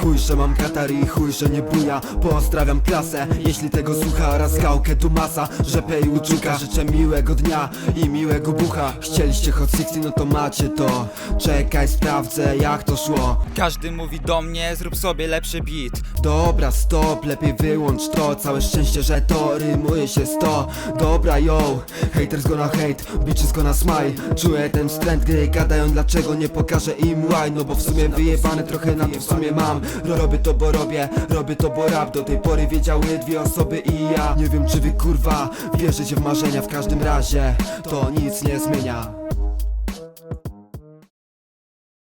Chuj, że mam katar i chuj, że nie buja. Pozdrawiam klasę, jeśli tego słucha. Oraz gałkę tu masa, rzepę i uczuka. Życzę miłego dnia i miłego bucha. Chcieliście hot 60, no to macie to. Czekaj, sprawdzę jak to szło. Każdy mówi do mnie, zrób sobie lepszy beat. Dobra, stop, lepiej wyłącz to. Całe szczęście, że to rymuje się sto Dobra, yo, haters gonna hate Bitches gonna smile. Czuję ten wstręt, gdy gadają dlaczego nie pokażę im why. No bo w sumie wyjebane trochę na to w sumie mam. Ro- Robię to, bo robię, robię to, bo rap. Do tej pory wiedziały dwie osoby i ja. Nie wiem czy wy kurwa wierzycie w marzenia. W każdym razie to nic nie zmienia